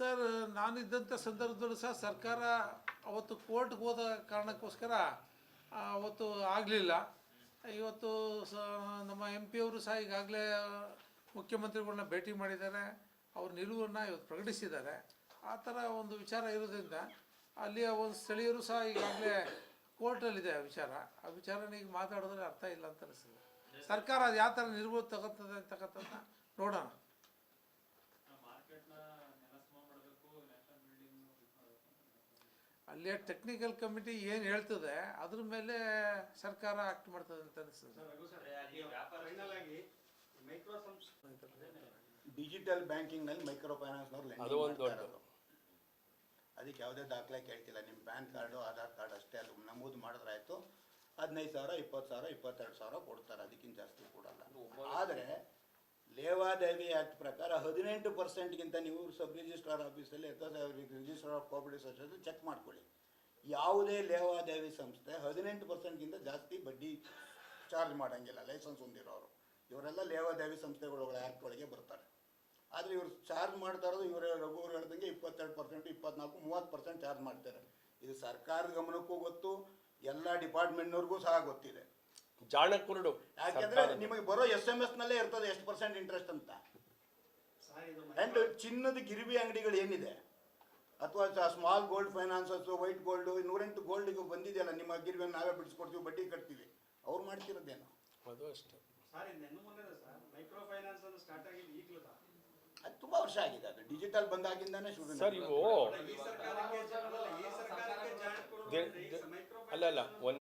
Sir, ನಾನಿದ್ದಂಥ ಸಂದರ್ಭದಲ್ಲೂ ಸಹ ಸರ್ಕಾರ ಅವತ್ತು ಕೋರ್ಟ್ಗೆ ಹೋದ ಕಾರಣಕ್ಕೋಸ್ಕರ ಅವತ್ತು ಆಗಲಿಲ್ಲ. ಇವತ್ತು ಸ, ನಮ್ಮ ಎಂ ಪಿ ಅವರು ಸಹ ಈಗಾಗಲೇ, ಮುಖ್ಯಮಂತ್ರಿಗಳನ್ನ ಭೇಟಿ ಮಾಡಿದ್ದಾರೆ. ಅವ್ರ ನಿಲುವನ್ನು ಇವತ್ತು ಪ್ರಕಟಿಸಿದ್ದಾರೆ. ಆ ಥರ ಒಂದು ವಿಚಾರ ಇರೋದ್ರಿಂದ ಅಲ್ಲಿಯ ಒಂದು ಸ್ಥಳೀಯರು ಸಹ ಈಗಾಗಲೇ ಕೋರ್ಟಲ್ಲಿದೆ ಆ ವಿಚಾರ. ಆ ವಿಚಾರನ ಈಗ ಮಾತಾಡಿದ್ರೆ ಅರ್ಥ ಇಲ್ಲ ಅಂತ ಅನಿಸ್ತದೆ. ಸರ್ಕಾರ ಅದು ಯಾವ ಥರ ನಿಲುವು ತಗೋತದೆ ಅಂತಕ್ಕಂಥದ್ದನ್ನ ನೋಡೋಣ. ಅಲ್ಲಿಯ ಟೆಕ್ನಿಕಲ್ ಕಮಿಟಿ ಏನು ಹೇಳ್ತದೆ ಅದ್ರ ಮೇಲೆ ಸರ್ಕಾರ ಆಕ್ಟ್ ಮಾಡ್ತದೆ ಅಂತ ಅನಿಸ್ತದೆ. ಡಿಜಿಟಲ್ ಬ್ಯಾಂಕಿಂಗ್ ಮೈಕ್ರೋ ಸಂಸ್ಥೆ ಡಿಜಿಟಲ್ ಬ್ಯಾಂಕಿಂಗ್ನಲ್ಲಿ ಮೈಕ್ರೋ ಫೈನಾನ್ಸ್ನವ್ರು ಅದು ಒಂದು ಮಾಡ್ತಾ ಅದಕ್ಕೆ ಯಾವುದೇ ದಾಖಲೆ ಕೇಳ್ತಿಲ್ಲ. ನಿಮ್ಮ ಪ್ಯಾನ್ ಕಾರ್ಡು ಆಧಾರ್ ಕಾರ್ಡ್ ಅಷ್ಟೇ ಅದು ನಮೂದು ಮಾಡಿದ್ರಾಯ್ತು ಹದಿನೈದು ಸಾವಿರ ಇಪ್ಪತ್ತು ಸಾವಿರ ಇಪ್ಪತ್ತೆರಡು ಸಾವಿರ ಕೊಡ್ತಾರೆ. ಅದಕ್ಕಿಂತ ಜಾಸ್ತಿ ಕೊಡಲ್ಲ. ಲೇವಾದೇವಿ ಆ್ಯಕ್ಟ್ ಪ್ರಕಾರ ಹದಿನೆಂಟು ಪರ್ಸೆಂಟ್ಗಿಂತ ನೀವು ಸಬ್ ರಿಜಿಸ್ಟ್ರಾರ್ ಆಫೀಸಲ್ಲಿ ಅಥವಾ registrar of cooperative society check ಮಾಡ್ಕೊಳ್ಳಿ. ಯಾವುದೇ ಲೇವಾದೇವಿ ಸಂಸ್ಥೆ ಹದಿನೆಂಟು ಪರ್ಸೆಂಟ್ಗಿಂತ ಜಾಸ್ತಿ ಬಡ್ಡಿ ಚಾರ್ಜ್ ಮಾಡೋಂಗಿಲ್ಲ ಲೈಸೆನ್ಸ್ ಹೊಂದಿರೋರು. ಇವರೆಲ್ಲ ಲೇವಾದೇವಿ ಸಂಸ್ಥೆಗಳ ಆ್ಯಕ್ಟ್ ಒಳಗೆ ಬರ್ತಾರೆ. ಆದರೆ ಇವರು ಚಾರ್ಜ್ ಮಾಡ್ತಾ ಇರೋದು ಇವರು, ರಘು ಅವ್ರು ಹೇಳ್ದಂಗೆ ಇಪ್ಪತ್ತೆರಡು ಪರ್ಸೆಂಟ್ ಇಪ್ಪತ್ನಾಲ್ಕು, ಮೂವತ್ತು ಪರ್ಸೆಂಟ್ ಚಾರ್ಜ್ ಮಾಡ್ತಾರೆ. ಇದು ಸರ್ಕಾರದ ಗಮನಕ್ಕೂ ಗೊತ್ತು, ಎಲ್ಲ ಡಿಪಾರ್ಟ್ಮೆಂಟ್ನವ್ರಿಗೂ ಸಹ ಗೊತ್ತಿದೆ. ಜಾಣ ಕುರುಡು ಯಾಕೆಂದ್ರೆ ನಿಮಗೆ ಬರೋ ಎಸ್ ಎಂ ಎಸ್ ನಲ್ಲೇ ಇರ್ತದೆ ಎಷ್ಟು ಪರ್ಸೆಂಟ್ ಇಂಟ್ರೆಸ್ಟ್ ಅಂತ. ಅಂಡ್ ಆ್ಯಂಡ್ ಚಿನ್ನದ ಗಿರಿವಿ ಅಂಗಡಿಗಳು ಏನಿದೆ? ಅಥವಾ small gold finances white gold ನೂರೆಂಟು ಗೋಲ್ಡಿಗೆ ಬಂದಿದೆಯಲ್ಲ ನಿಮ್ಮ ಗಿರಿವಿಯನ್ನು ನಾವೇ ಬಿಡಿಸ್ಕೊಡ್ತೀವಿ ಬಡ್ಡಿ ಕಟ್ತೀವಿ. ಅವ್ರು ಮಾಡ್ತಿರೋದೇನು? ಅದು ಅಷ್ಟೇ. ಸರ್ ಇದು ಮೊನ್ನೆ ಸರ್. ಮೈಕ್ರೋ ಫೈನಾನ್ಸ್ ಅನ್ನು ಸ್ಟಾರ್ಟ್ ಆಗಿದ್ದು ಈಗಲೂ ಅದು ತುಂಬಾ ವರ್ಷ ಆಗಿದೆ. ಅದು ಡಿಜಿಟಲ್ ಬಂದಾಗಿಂದಾನೇ ಶುರು ಸರ್ ಇವು ಈ ಸರ್ಕಾರಕ್ಕೆ ಅಲ್ಲ, ಅಲ್ಲ. ಅಲ್ಲ ಒಂದ್